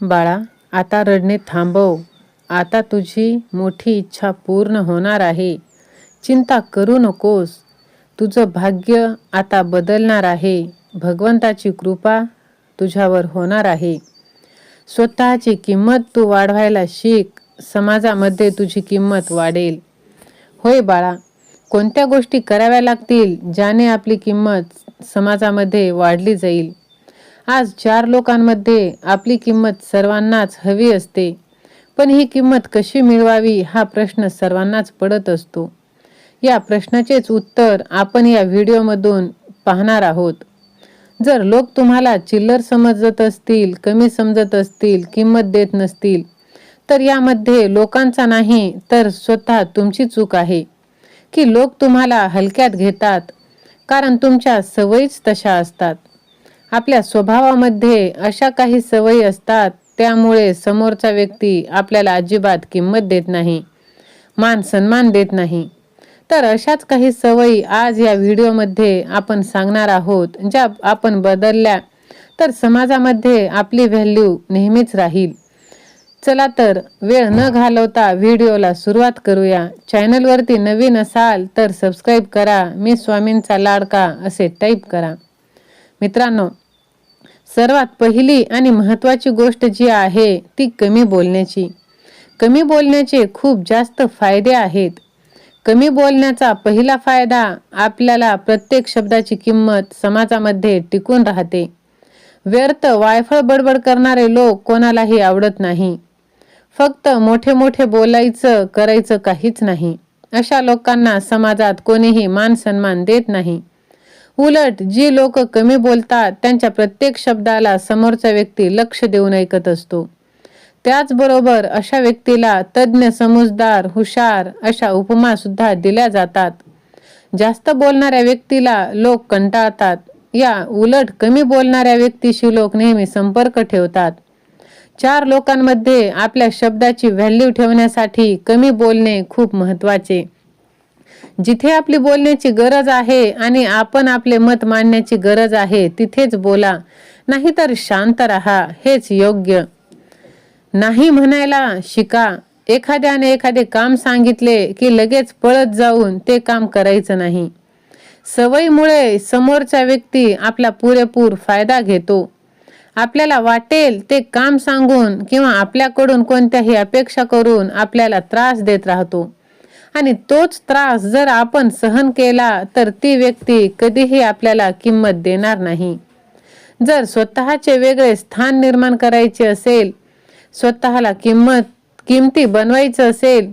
बाळा आता रडणे थांबव. आता तुझी मोठी इच्छा पूर्ण होणार आहे. चिंता करू नकोस. तुझं भाग्य आता बदलणार आहे. भगवंताची कृपा तुझ्यावर होणार आहे. स्वतःची किंमत तू वाढवायला शिक. समाजामध्ये तुझी किंमत वाढेल. होय बाळा कोणत्या गोष्टी कराव्या लागतील ज्याने आपली किंमत समाजामध्ये वाढली जाईल? आज चार लोकांमध्ये आपली किंमत सर्वांनाच हवी असते. पण ही किंमत कशी मिळवावी हा प्रश्न सर्वांनाच पडत असतो. या प्रश्नाचेच उत्तर आपण या व्हिडिओमधून पाहणार आहोत. जर लोक तुम्हाला चिल्लर समजत असतील कमी समजत असतील किंमत देत नसतील तर यामध्ये लोकांचा नाही तर स्वतः तुमची चूक आहे. की लोक तुम्हाला हलक्यात घेतात कारण तुमच्या सवयीच तशा असतात. आपल्या स्वभावामध्ये अशा काही सवयी असतात त्यामुळे समोरचा व्यक्ती आपल्याला अजिबात किंमत देत नाही मान सन्मान देत नाही. तर अशाच काही सवयी आज या व्हिडिओमध्ये आपण सांगणार आहोत ज्या आपण बदलल्या तर समाजामध्ये आपली व्हॅल्यू नेहमीच राहील. चला तर वेळ न घालवता व्हिडिओला सुरुवात करूया. चॅनलवरती नवीन असाल तर सबस्क्राईब करा मी स्वामींचा लाडका असे टाईप करा. मित्रांनो सर्वात पहिली आणि महत्त्वाची गोष्ट जी आहे ती कमी बोलण्याची. कमी बोलण्याचे खूप जास्त फायदे आहेत. कमी बोलण्याचा पहिला फायदा आपल्याला प्रत्येक शब्दाची किंमत समाजामध्ये टिकून राहते. व्यर्थ वायफळ बडबड करणारे लोक कोणालाही आवडत नाही. फक्त मोठे मोठे बोलायचं करायचं काहीच नाही. अशा लोकांना समाजात कोणीही मान सन्मान देत नाही. उलट जी लोक कमी बोलतात त्यांच्या प्रत्येक शब्दाला समोरचा व्यक्ती लक्ष देऊन ऐकत असतो. त्याचबरोबर अशा व्यक्तीला तज्ज्ञ समजदार हुशार अशा उपमा सुद्धा दिल्या जातात. जास्त बोलणाऱ्या व्यक्तीला लोक कंटाळतात. या उलट कमी बोलणाऱ्या व्यक्तीशी लोक नेहमी संपर्क ठेवतात. चार लोकांमध्ये आपल्या शब्दाची व्हॅल्यू ठेवण्यासाठी कमी बोलणे खूप महत्त्वाचे जिथे आपली बोलण्याची गरज आहे आणि आपण आपले मत मांडण्याची गरज आहे तिथेच बोला. नाहीतर शांत राहा हेच योग्य. नाही म्हणायला शिका. एखाद्याने एखादे काम सांगितले की लगेच पळत जाऊन ते काम करायचं नाही. सवयीमुळे समोरचा व्यक्ती आपला पुरेपूर फायदा घेतो. आपल्याला वाटेल ते काम सांगून किंवा आपल्याकडून कोणत्याही अपेक्षा करून आपल्याला त्रास देत राहतो. आणि तोच त्रास जर आपण सहन केला तर ती व्यक्ती कधीही आपल्याला किंमत देणार नाही. जर स्वतःचे वेगळे स्थान निर्माण करायचे असेल स्वतःला किंमत किमती बनवायचं असेल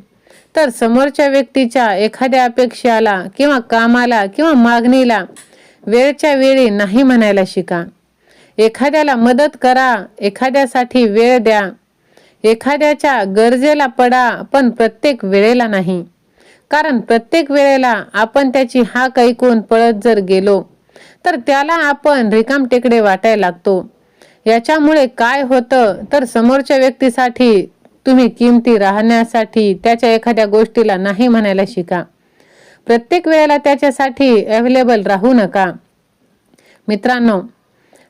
तर समोरच्या व्यक्तीच्या एखाद्या अपेक्षाला किंवा कामाला किंवा मागणीला वेळच्या वेळी नाही म्हणायला शिका. एखाद्याला मदत करा एखाद्यासाठी वेळ द्या. एखाद्याच्या गरजेला पडा पण प्रत्येक वेळेला नाही. कारण प्रत्येक वेळेला आपण त्याची हाक ऐकून पळत जर गेलो तर त्याला आपण रिकाम टेकडे वाटायला लागतो. याच्यामुळे काय होतं तर समोरच्या व्यक्तीसाठी तुम्ही किमती राहण्यासाठी त्याच्या एखाद्या गोष्टीला नाही म्हणायला शिका. प्रत्येक वेळेला त्याच्यासाठी अवेलेबल राहू नका. मित्रांनो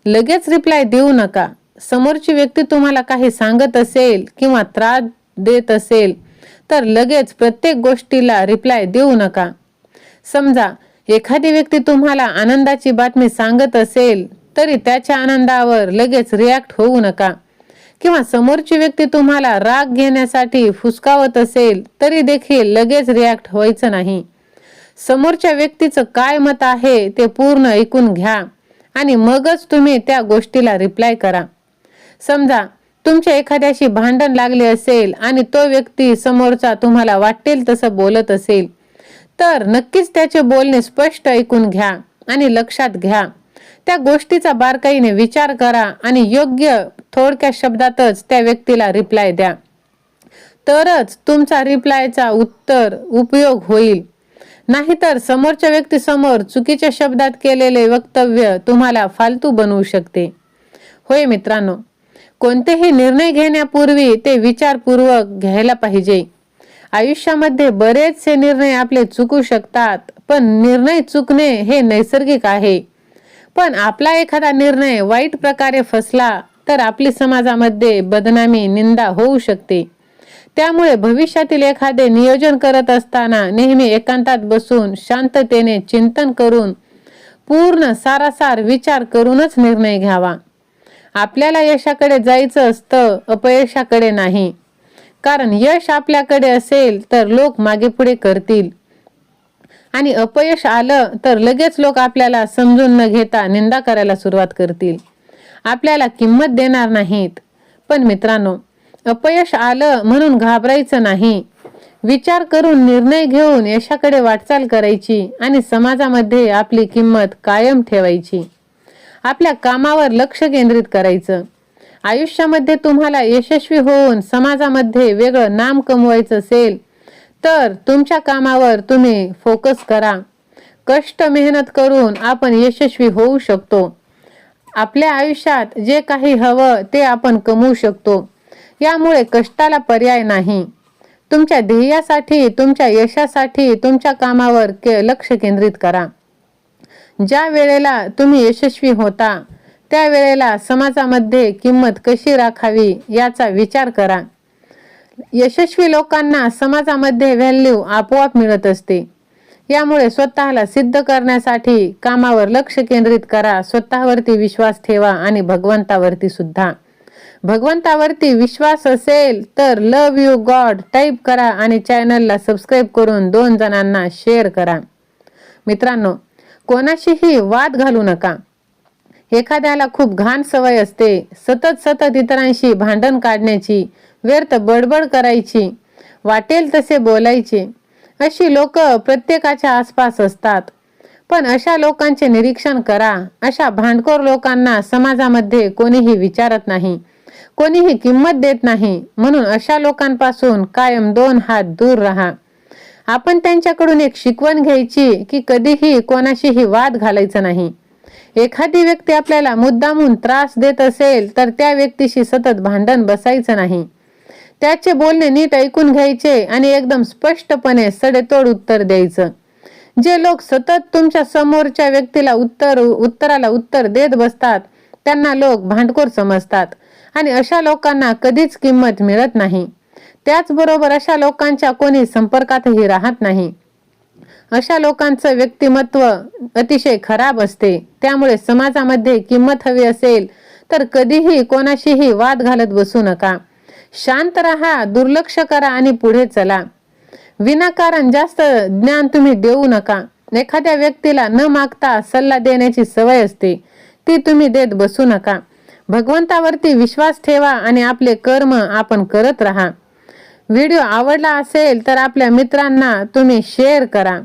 लगेच रिप्लाय देऊ नका. समोरची व्यक्ती तुम्हाला काही सांगत असेल किंवा त्रास देत असेल तर लगेच प्रत्येक गोष्टीला रिप्लाय देऊ नका. समजा एखादी व्यक्ती तुम्हाला आनंदाची बातमी सांगत असेल तरी त्याच्या आनंदावर लगेच रिॲक्ट होऊ नका. किंवा समोरची व्यक्ती तुम्हाला राग घेण्यासाठी फुसकावत असेल तरी देखील लगेच रिॲक्ट व्हायचं नाही. समोरच्या व्यक्तीचं काय मत आहे ते पूर्ण ऐकून घ्या. आणि मगच तुम्ही त्या गोष्टीला रिप्लाय करा. समजा तुमच्या एखाद्याशी भांडण लागले असेल आणि तो व्यक्ती समोरचा तुम्हाला वाटेल तसं बोलत असेल तर नक्कीच त्याचे बोलणे स्पष्ट ऐकून घ्या आणि लक्षात घ्या. त्या गोष्टीचा बारकाईने विचार करा आणि योग्य थोडक्या शब्दातच त्या व्यक्तीला रिप्लाय द्या. तरच तुमचा रिप्लायचा उत्तर उपयोग होईल. नाहीतर समोरच्या व्यक्तीसमोर चुकीच्या शब्दात केलेले वक्तव्य तुम्हाला फालतू बनवू शकते. होय मित्रांनो कोणतेही निर्णय घेण्यापूर्वी ते विचारपूर्वक घ्यायला पाहिजे. आयुष्यामध्ये बरेचसे निर्णय आपले चुकू शकतात पण निर्णय चुकणे हे नैसर्गिक आहे. पण आपला एखादा निर्णय वाईट प्रकारे फसला तर आपली समाजामध्ये बदनामी निंदा होऊ शकते. त्यामुळे भविष्यातील एखादे नियोजन करत असताना नेहमी एकांतात बसून शांततेने चिंतन करून पूर्ण सारासार विचार करूनच निर्णय घ्यावा. आपल्याला यशाकडे जायचं असतं अपयशाकडे नाही. कारण यश आपल्याकडे असेल तर लोक मागे पुढे करतील. आणि अपयश आलं तर लगेच लोक आपल्याला समजून न घेता निंदा करायला सुरुवात करतील. आपल्याला किंमत देणार नाहीत. पण मित्रांनो अपयश आलं म्हणून घाबरायचं नाही. विचार करून निर्णय घेऊन यशाकडे वाटचाल करायची आणि समाजामध्ये आपली किंमत कायम ठेवायची. आपल्या कामावर लक्ष केंद्रित करायचं. आयुष्यामध्ये तुम्हाला यशस्वी होऊन समाजामध्ये वेगळं नाम कमवायचं असेल तर तुमच्या कामावर तुम्ही फोकस करा. कष्ट मेहनत करून आपण यशस्वी होऊ शकतो. आपल्या आयुष्यात जे काही हवं ते आपण कमवू शकतो. यामुळे कष्टाला पर्याय नाही. तुमच्या ध्येयासाठी तुमच्या यशासाठी तुमच्या कामावर के लक्ष केंद्रित करा. ज्या वेळेला तुम्ही यशस्वी होता त्या वेळेला समाजामध्ये किंमत कशी राखावी याचा विचार करा. यशस्वी लोकांना समाजामध्ये व्हॅल्यू आपोआप मिळत असते. यामुळे स्वतःला सिद्ध करण्यासाठी कामावर लक्ष केंद्रित करा स्वतःवरती विश्वास ठेवा आणि भगवंतावरती सुद्धा. भगवंतावरती विश्वास असेल तर लव यू गॉड टाईप करा आणि चॅनलला सबस्क्राईब करून दोन जणांना शेअर करा. मित्रांनो कोणाशीही वाद घालू नका. एखाद्याला खूप घाण सवय असते सतत सतत इतरांशी भांडण काढण्याची व्यर्थ बडबड करायची वाटेल तसे बोलायचे अशी लोक प्रत्येकाच्या आसपास असतात. पण अशा लोकांचे निरीक्षण करा अशा भांडखोर लोकांना समाजामध्ये कोणीही विचारत नाही कोणीही किंमत देत नाही म्हणून अशा लोकांपासून कायम दोन हात दूर राहा. आपण त्यांच्याकडून एक शिकवण घ्यायची की कधीही कोणाशीही वाद घालायचा नाही. एखादी व्यक्ती आपल्याला मुद्दामून त्रास देत असेल तर त्या व्यक्तीशी सतत भांडण बसायचं नाही. त्याचे बोलणे नीट ऐकून घ्यायचे आणि एकदम स्पष्टपणे सडेतोड उत्तर द्यायचं. जे लोक सतत तुमच्या समोरच्या व्यक्तीला उत्तर उत्तराला उत्तर देत बसतात त्यांना लोक भांडखोर समजतात आणि अशा लोकांना कधीच किंमत मिळत नाही. त्याचबरोबर अशा लोकांच्या कोणी संपर्कातही राहत नाही. अशा लोकांचं व्यक्तिमत्व अतिशय खराब असते. त्यामुळे समाजामध्ये किंमत हवी असेल तर कधीही कोणाशीही वाद घालत बसू नका. शांत राहा दुर्लक्ष करा आणि पुढे चला. विनाकारण जास्त ज्ञान तुम्ही देऊ नका. एखाद्या व्यक्तीला न मागता सल्ला देण्याची सवय असते. ती तुम्ही देत बसू नका. भगवंतावरती विश्वास ठेवा आणि आपले कर्म आपण करत राहा. व्हिडिओ आवडला असेल तर आपल्या मित्रांना तुम्ही शेअर करा.